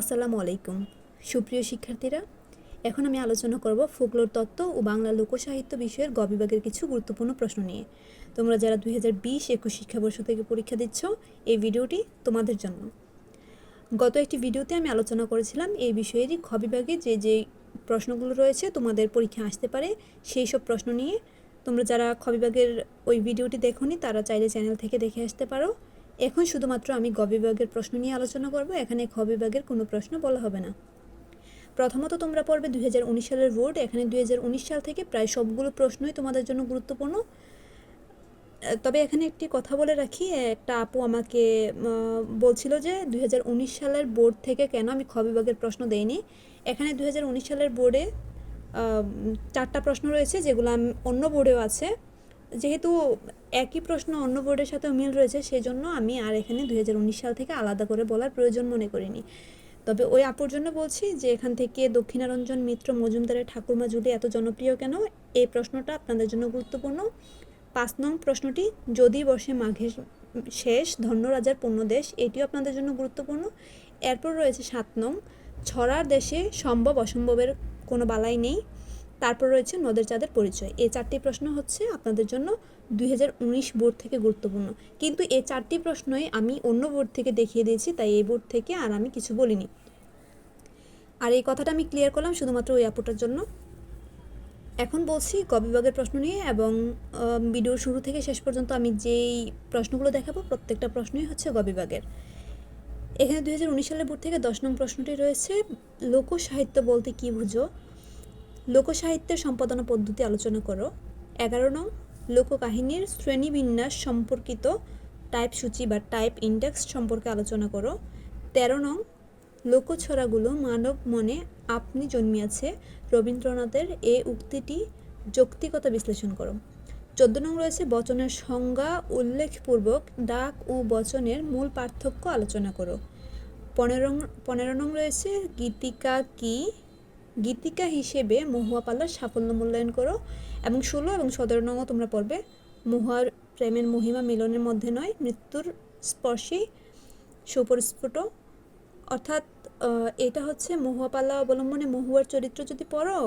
আসসালামু আলাইকুম। সুপ্রিয় শিক্ষার্থীরা, এখন আমি আলোচনা করব ফোকলোর তত্ত্ব ও বাংলা লোকসাহিত্য বিষয়ের গ বিভাগের কিছু গুরুত্বপূর্ণ প্রশ্ন নিয়ে। তোমরা যারা দুই হাজার বিশ একুশ শিক্ষাবর্ষ থেকে পরীক্ষা দিচ্ছ, এই ভিডিওটি তোমাদের জন্য। গত একটি ভিডিওতে আমি আলোচনা করেছিলাম এই বিষয়েরই খ বিভাগে যে যে প্রশ্নগুলো রয়েছে তোমাদের পরীক্ষা আসতে পারে সেই সব প্রশ্ন নিয়ে। তোমরা যারা খ বিভাগের ওই ভিডিওটি দেখোনি, তারা চাইলে চ্যানেল থেকে দেখে আসতে পারো। এখন শুধুমাত্র আমি গ বিভাগের প্রশ্ন নিয়ে আলোচনা করব, এখানে খ বিভাগের কোনো প্রশ্ন বলা হবে না। প্রথমত তোমরা পড়বে দুই হাজার উনিশ সালের বোর্ড এখানে দুই হাজার উনিশ সাল থেকে প্রায় সবগুলো প্রশ্নই তোমাদের জন্য গুরুত্বপূর্ণ। তবে এখানে একটি কথা বলে রাখি, একটা আপু আমাকে বলছিল যে দু হাজার উনিশ সালের বোর্ড থেকে কেন আমি খ বিভাগের প্রশ্ন দেইনি। এখানে দু হাজার উনিশ সালের বোর্ডে চারটা প্রশ্ন রয়েছে, যেগুলো অন্য বোর্ডেও আছে। যেহেতু একই প্রশ্ন অন্য বোর্ডের সাথে মিল রয়েছে সেই জন্য আমি আর এখানে দু হাজার উনিশ সাল থেকে আলাদা করে বলার প্রয়োজন মনে করিনি। তবে ওই আপুর জন্য বলছি যে, এখান থেকে দক্ষিণারঞ্জন মিত্র মজুমদারের ঠাকুরমা জুলি এত জনপ্রিয় কেন? এই প্রশ্নটা আপনাদের জন্য গুরুত্বপূর্ণ। পাঁচ নং প্রশ্নটি, যদি বসে মাঘের শেষ ধন্যরাজার পূর্ণ দেশ এটিও আপনাদের জন্য গুরুত্বপূর্ণ। এরপর রয়েছে সাত নং, ছড়ার দেশে সম্ভব অসম্ভবের কোনো বালাই নেই তারপর রয়েছে নদের চাঁদের পরিচয়। এই চারটি প্রশ্ন হচ্ছে আপনাদের জন্য দুই হাজার উনিশ বোর্ড থেকে গুরুত্বপূর্ণ। কিন্তু এই চারটি প্রশ্নই আমি অন্য বোর্ড থেকে দেখিয়ে দিয়েছি, তাই এই বোর্ড থেকে আর আমি কিছু বলিনি। আর এই কথাটা আমি ক্লিয়ার করলাম শুধুমাত্র ওই আপুটার জন্য। এখন বলছি ক বিভাগের প্রশ্ন নিয়ে এবং ভিডিওর শুরু থেকে শেষ পর্যন্ত আমি যেই প্রশ্নগুলো দেখাবো প্রত্যেকটা প্রশ্নই হচ্ছে গ বিভাগের। এখানে দুই হাজার উনিশ সালের বোর্ড থেকে দশ নং প্রশ্নটি রয়েছে, লোকসাহিত্য বলতে কী বুঝো? লোকসাহিত্যের সম্পাদনা পদ্ধতি আলোচনা করো। এগারো নং, লোককাহিনীর শ্রেণীবিন্যাস সম্পর্কিত টাইপ সূচি বা টাইপ ইন্ডেক্স সম্পর্কে আলোচনা করো। তেরো নং, লোকছড়াগুলো মানব মনে আপনি জন্মিয়াছে, রবীন্দ্রনাথের এ উক্তিটি যৌক্তিকতা বিশ্লেষণ করো। চোদ্দ নং রয়েছে, বচনের সংজ্ঞা উল্লেখপূর্বক ডাক ও বচনের মূল পার্থক্য আলোচনা করো। পনেরো পনেরো নং রয়েছে, গীতিকা কি? গীতিকা হিসেবে মহুয়া পাল্লার সাফল্য মূল্যায়ন করো এবং ষোলো এবং সতেরো নংও তোমরা পড়বে। মহুয়ার প্রেমের মহিমা মিলনের মধ্যে নয়, মৃত্যুর স্পর্শী সুপরিস্ফুট। অর্থাৎ এটা হচ্ছে মহুয়া পাল্লা অবলম্বনে মহুয়ার চরিত্র যদি পড়ো,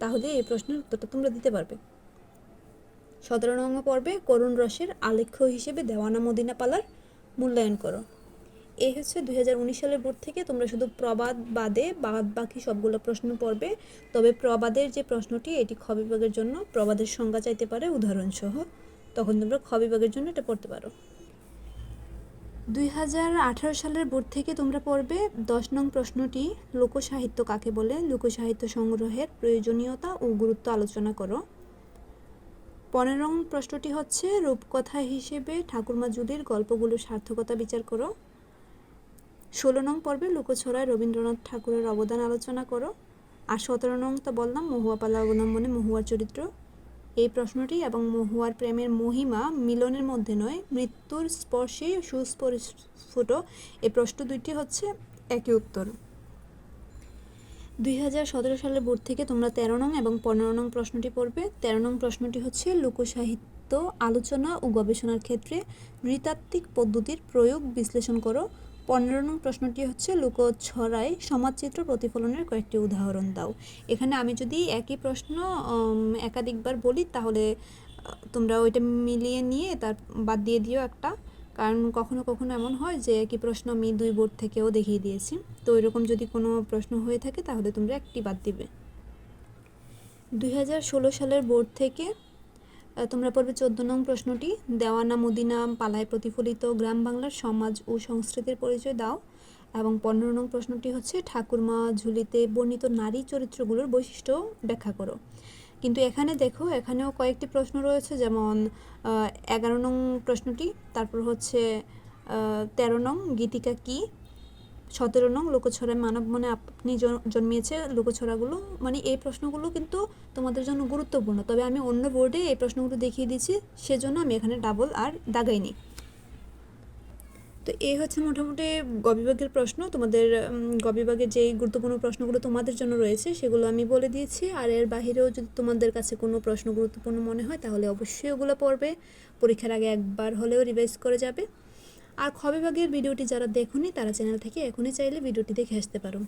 তাহলে এই প্রশ্নের উত্তরটা তোমরা দিতে পারবে। সতেরো নং পর্বে করুণ রসের আলেখ্য হিসেবে দেওয়ানা মদিনা পালার মূল্যায়ন করো। এই হচ্ছে দুই হাজার উনিশ সালের বোর্ড থেকে তোমরা শুধু প্রবাদ বাদে বাদ বাকি সবগুলো প্রশ্ন পড়বে। তবে প্রবাদের যে প্রশ্নটি, এটি খ বিভাগের জন্য প্রবাদের সংজ্ঞা চাইতে পারে উদাহরণসহ। তখন তোমরা খ বিভাগের জন্য এটা পড়তে পারো। দুই হাজার আঠারো সালের বোর্ড থেকে তোমরা পড়বে দশ নং প্রশ্নটি, লোকসাহিত্য কাকে বলে? লোকসাহিত্য সংগ্রহের প্রয়োজনীয়তা ও গুরুত্ব আলোচনা করো। পনেরো প্রশ্নটি হচ্ছে, রূপকথা হিসেবে ঠাকুরমা জুলির গল্পগুলোর সার্থকতা বিচার করো। ষোলো নং পর্বে লোকছড়ায় রবীন্দ্রনাথ ঠাকুরের অবদান আলোচনা করো। আর সতেরো নং তো বললাম মহুয়া পালা অবলম্বনে মহুয়ার চরিত্র। এই প্রশ্নটি এবং মহুয়ার প্রেমের মহিমা মিলনের মধ্যে নয়, মৃত্যুর স্পর্শে সুস্পরিস্ফুট এই প্রশ্ন দুইটি হচ্ছে, একই উত্তর। দুই হাজার সতেরো সালের বোর্ড থেকে তোমরা তেরো নং এবং পনেরো নং প্রশ্নটি পড়বে। তেরো নং প্রশ্নটি হচ্ছে, লোকসাহিত্য আলোচনা ও গবেষণার ক্ষেত্রে নৃতাত্ত্বিক পদ্ধতির প্রয়োগ বিশ্লেষণ করো। পনেরো নং প্রশ্নটি হচ্ছে লোকছড়ায় সমাজচিত্র প্রতিফলনের কয়েকটি উদাহরণ দাও। এখানে আমি যদি একই প্রশ্ন একাধিকবার বলি, তাহলে তোমরা ওইটা মিলিয়ে নিয়ে তার বাদ দিয়ে দিও একটা। কারণ কখনো কখনো এমন হয় যে একই প্রশ্ন আমি দুই বোর্ড থেকেও দেখিয়ে দিয়েছি। তো এরকম যদি কোনো প্রশ্ন হয়ে থাকে, তাহলে তোমরা একটি বাদ দিবে। দুই হাজার ষোলো সালের বোর্ড থেকে তোমরা পড়বে চোদ্দ নং প্রশ্নটি। দেওয়ানা মদিনা পালায় প্রতিফলিত গ্রাম বাংলার সমাজ ও সংস্কৃতির পরিচয় দাও। এবং পনেরো নং প্রশ্নটি হচ্ছে, ঠাকুরমা ঝুলিতে বর্ণিত নারী চরিত্রগুলোর বৈশিষ্ট্য ব্যাখ্যা করো। কিন্তু এখানে দেখো, এখানেও কয়েকটি প্রশ্ন রয়েছে, যেমন এগারো নং প্রশ্নটি, তারপর হচ্ছে তেরো নং গীতিকা কি? সতেরো নং লোকছড়ায় মানব মনে আপনি জন- জন্মিয়েছে লোকছড়াগুলো মানে এই প্রশ্নগুলো কিন্তু তোমাদের জন্য গুরুত্বপূর্ণ। তবে আমি অন্য বোর্ডে এই প্রশ্নগুলো দেখিয়ে দিচ্ছি সেজন্য আমি এখানে ডাবল আর দাগাইনি। তো এই হচ্ছে মোটামুটি গ বিভাগের প্রশ্ন। তোমাদের উম, গ বিভাগের যেই গুরুত্বপূর্ণ প্রশ্নগুলো তোমাদের জন্য রয়েছে সেগুলো আমি বলে দিয়েছি। আর এর বাহিরেও যদি তোমাদের কাছে কোনো প্রশ্ন গুরুত্বপূর্ণ মনে হয় তাহলে অবশ্যই ওগুলো পড়বে। পরীক্ষার আগে একবার হলেও রিভাইজ করে যাবে। আর খবে ভাগের ভিডিওটি যারা দেখুনি তারা চ্যানেল থেকে এখনই চাইলে ভিডিওটি দেখে আসতে পারো।